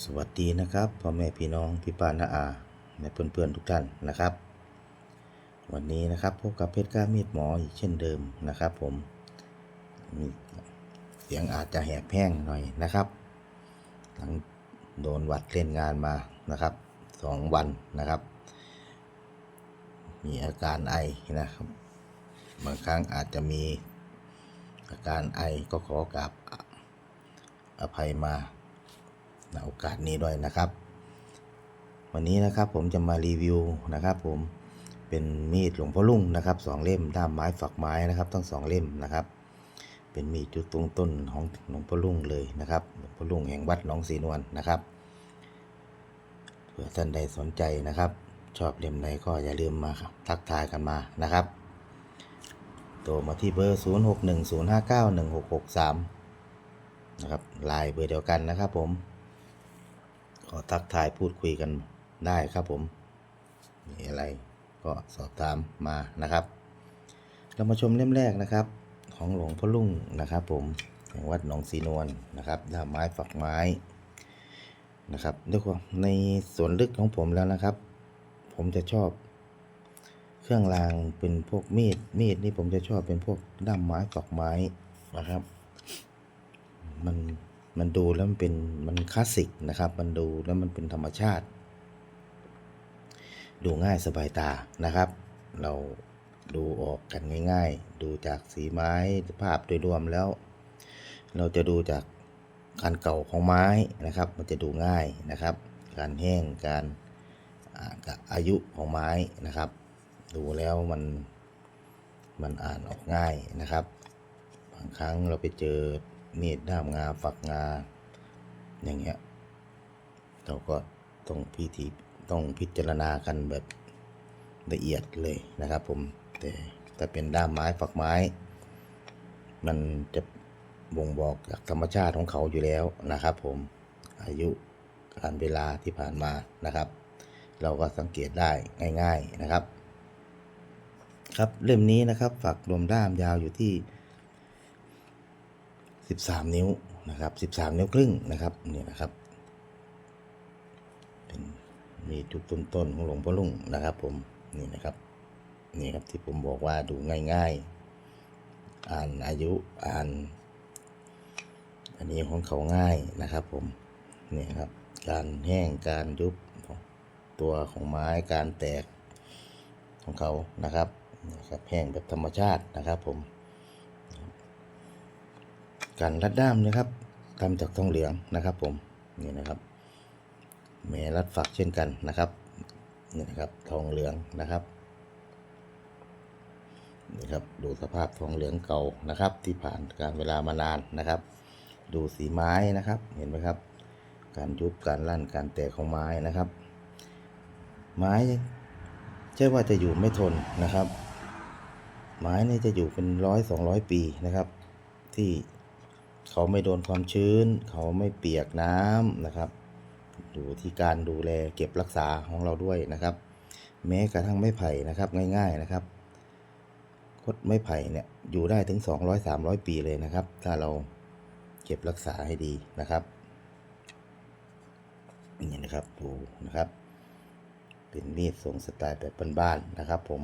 สวัสดีนะครับพ่อแม่พี่น้องพี่ป้าน้าอาและเพื่อนๆทุกท่านนะครับ วันนี้นะครับพบกับเพชรก้ามีดหมออีกเช่นเดิมนะครับ ผมมีเสียงอาจจะแหบแห้งหน่อยนะครับ หลังโดนวัดเล่นงานมานะครับสองวันนะครับ มีอาการไอนะครับ บางครั้งอาจจะมีอาการไอก็ขอกราบอภัยมา โอกาสนี้ด้วยนะครับ วันนี้นะครับผมจะมารีวิวนะครับ ผมเป็นมีดหลวงพ่อลุ่งนะครับสองเล่มด้ามไม้ฝักไม้นะครับทั้งสองเล่มนะครับ เป็นมีดจุดตรงต้นของหลวงพ่อลุ่งเลยนะครับหลวงพ่อลุ่งแห่งวัดหนองสีนวลนะครับเผื่อท่านใดสนใจนะครับ ชอบเล่มไหนก็อย่าลืมมาครับทักทายกันมานะครับโทรมาที่เบอร์ 0610591663 นะครับไลน์เบอร์เดียวกันนะครับผม ขอทักทายพูดคุยกันได้ครับผม มีอะไรก็สอบถามมานะครับ เรามาชมเล่มแรกนะครับ ของหลวงพ่อลุ่งนะครับผมแห่งวัดหนองสีนวลนะครับด้ามไม้ฝักไม้นะครับด้วยความในส่วนลึกของผมแล้วนะครับ ผมจะชอบ เครื่องรางเป็นพวกมีดมีดนี่ผมจะชอบเป็นพวกด้ามไม้ฝักไม้นะครับ มัน มันดูแล้วมันเป็นมันคลาสสิกนะครับ มันดูแล้วมันเป็นธรรมชาติ ดูง่ายสบายตานะครับ เราดูออกกันง่าย ๆ ดูจากสีไม้ภาพโดยรวมแล้ว เราจะดูจากการเก่าของไม้นะครับ มันจะดูง่ายนะครับ การแห้งการอากับอายุของไม้นะครับ ดูแล้วมันมันอ่านออกง่ายนะครับ บางครั้งเราไปเจอ มีดด้ามงาฝักงา อย่างเงี้ย เราก็ต้องพิธีต้องพิจารณากันแบบละเอียดเลยนะครับผมแต่ถ้าเป็นด้ามไม้ฝักไม้ มันจะบ่งบอกจากธรรมชาติของเขาอยู่แล้วนะครับ ผมอายุการเวลาที่ผ่านมานะครับ เราก็สังเกตได้ง่าย ๆนะครับ ครับเล่มนี้นะครับ ฝักรวมด้ามยาวอยู่ที่ 13 นิ้วนะครับ 13 นิ้วครึ่งนะครับนี่นะครับเป็นมีจุดต้นๆของหลวงพ่อลุงนะครับ ผมนี่นะครับนี่ครับที่ผมบอกว่าดูง่ายๆ อ่านอายุอ่าน อันนี้ของเขาง่ายนะครับ ผมนี่ครับ การแห้งการยุบตัวของไม้การแตกของเขานะครับนี่ครับแห้งแบบธรรมชาตินะครับผม การรัดด้ามนะครับทำจากทองเหลืองนะครับ ผมนี่นะครับแหมรัดฝักเช่นกันนะครับนี่นะครับทองเหลืองนะครับนี่ครับดูสภาพทองเหลืองเก่านะครับ ที่ผ่านการเวลามานานนะครับ ดูสีไม้นะครับเห็นไหมครับ การยุบการลั่นการแตกของไม้นะครับ ไม้ใช่ว่าจะอยู่ไม่ทนนะครับ ไม้นี่จะอยู่เป็นร้อยสองร้อยปีนะครับ ที่ เขาไม่โดนความชื้น เขาไม่เปียกน้ำนะครับดูที่การดูแลเก็บรักษาของเราด้วยนะครับ แม้กระทั่งไม้ไผ่นะครับง่าย ๆนะครับคดไม้ไผ่เนี่ยอยู่ได้ถึง 200-300 ปีเลยนะครับ ถ้าเราเก็บรักษาให้ดีนะครับนี่นะครับดูนะครับ เป็นมีดทรงสไตล์แบบบ้านๆนะครับผม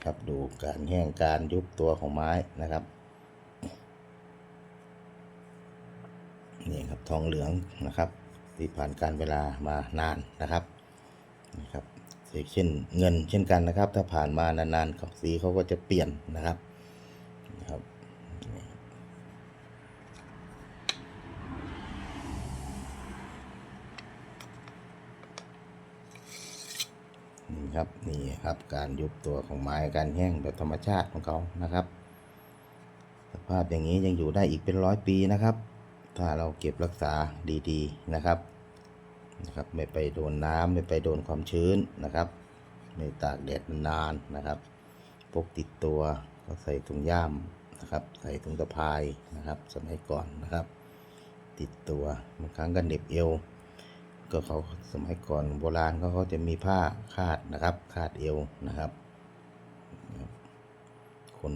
นะครับ ดูการแห้งการยุบตัวของไม้นะครับ นี่ครับทองเหลืองนะครับที่ผ่านการเวลามานานนะครับนะครับเช่นเงินเช่นกันนะครับ ถ้าผ่านมานานๆสีเขาก็จะเปลี่ยนนะครับนะครับ ครับนี่ครับการยุบตัวของไม้การแห้งแบบธรรมชาติของเขานะครับ สภาพอย่างนี้ยังอยู่ได้อีกเป็นร้อยปีนะครับ ถ้าเราเก็บรักษาดีๆนะครับนะครับ ไม่ไปโดนน้ำไม่ไปโดนความชื้นนะครับ ไม่ตากแดดนานนะครับพกติดตัวก็ใส่ถุงย่ามนะครับ ใส่ถุงตะพายนะครับ สมัยก่อนนะครับ ติดตัวบางครั้งก็เหน็บเอว ก็เขาสมัยก่อนโบราณเขาเขาจะมีผ้าคาดนะครับ คาดเอวนะครับ คน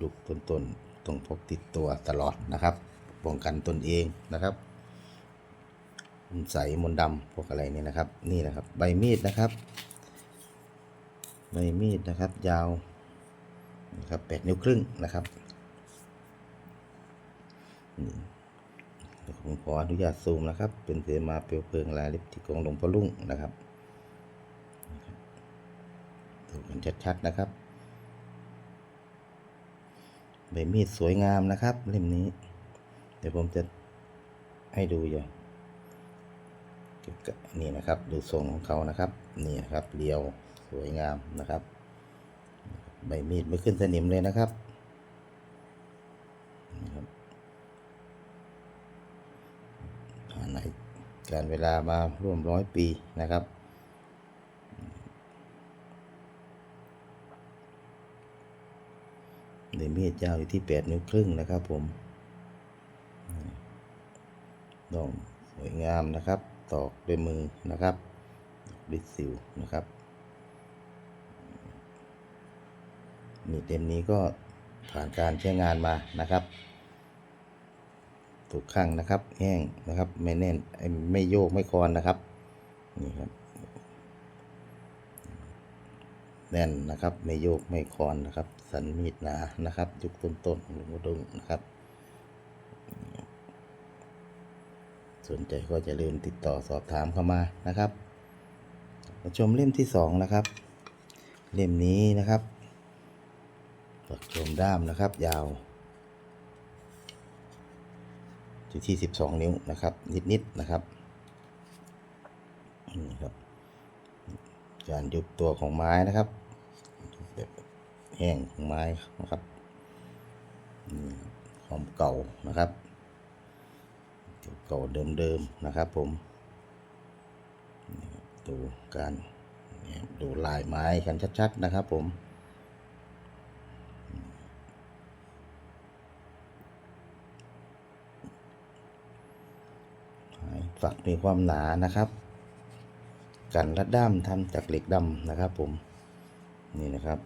ยุคต้นๆต้องพกติดตัวตลอดนะครับป้องกันตนเองนะครับคุณใสยมนดำพวกอะไรเนี่ยนะครับ นี่นะครับ ใบมีดนะครับ ใบมีดนะครับ ยาวนะครับแปดนิ้วครึ่งนะครับ ผมขออนุญาตซูมนะครับ เป็นเสมาเปลวเพลิงลายลิปติกของหลวงพ่อลุ่งนะครับดูกันชัดๆนะครับใบมีดสวยงามนะครับเล่มนี้ เดี๋ยวผมจะให้ดูอย่างนี่นะครับ ดูทรงของเขานะครับ นี่นะครับเรียวสวยงามนะครับ ใบมีดไม่ขึ้นสนิมเลยนะครับนะครับ ผ่านการเวลามาร่วมร้อยปีนะครับใบมีดยาวอยู่ที่แปดนิ้วครึ่งนะครับผมดองสวยงามนะครับ ตอกด้วยมือนะครับดิสิวนะครับมีดเต็มนี้ก็ผ่านการใช้งานมานะครับ ถูกข้างนะครับ แห้งนะครับ ไม่แน่นไม่โยกไม่คลอนนะครับ นี่ครับ แน่นนะครับ ไม่โยกไม่คลอนนะครับ สันมีดหนานะครับ ยุคต้นๆของหลวงพ่อดงนะครับ สนใจก็จะลืมติดต่อสอบถามเข้ามานะครับ มาชมเล่มที่สองนะครับ เล่มนี้นะครับปักชมด้ามนะครับ ยาว อยู่ที่ 12 นิ้วนะครับ นิดๆนะครับนี่ครับการยุบตัวของไม้นะครับแบบแห้งของไม้นะครับนี่ความเก่านะครับเก่าเดิมๆนะครับผมดูการดูลายไม้กันชัดๆนะครับผม ฝักมีความหนานะครับ กันและด้ามทำจากเหล็กดำนะครับ ผมนี่นะครับ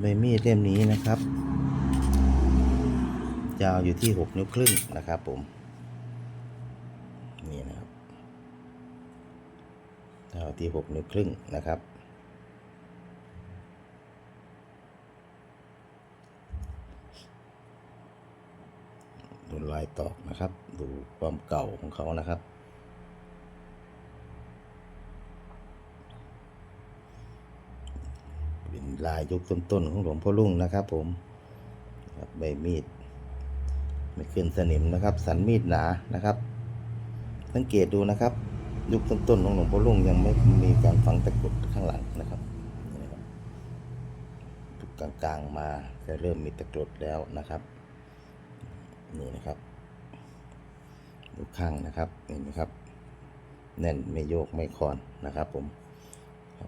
ใบมีดเล่มนี้นะครับยาวอยู่ที่หกนิ้วครึ่งนะครับผมนี่นะครับยาวที่หกนิ้วครึ่งนะครับ ดูลายตอกนะครับ ดูความเก่าของเขานะครับเป็นลายยุคต้นๆของหลวงพ่อรุ่งนะครับ ผมครับใบมีดไม่ขึ้นสนิมนะครับ สันมีดหนานะครับ สังเกตดูนะครับ ยุคต้นๆของหลวงพ่อรุ่งยังไม่มีการฝังตะกรุดข้างหลังนะครับกลางๆมาจะเริ่มมีตะกรุดแล้วนะครับ นี่นะครับ ดูข้างนะครับเห็นไหมครับ แน่นไม่โยกไม่คลอนนะครับ ผม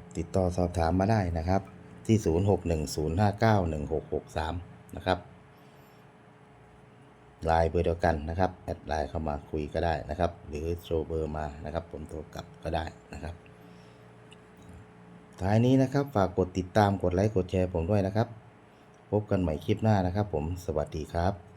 บติดต่อสอบถามมาได้นะครับ ที่ 0610591663 นะครับไลน์เบอร์เดียวกันนะครับแอดไลน์เข้ามาคุยก็ได้นะครับ หรือโชว์เบอร์มานะครับ ผมโทรกลับก็ได้นะครับท้ายนี้นะครับฝากกดติดตามกดไลค์กดแชร์ผมด้วยนะครับ พบกันใหม่คลิปหน้านะครับ ผมสวัสดีครับ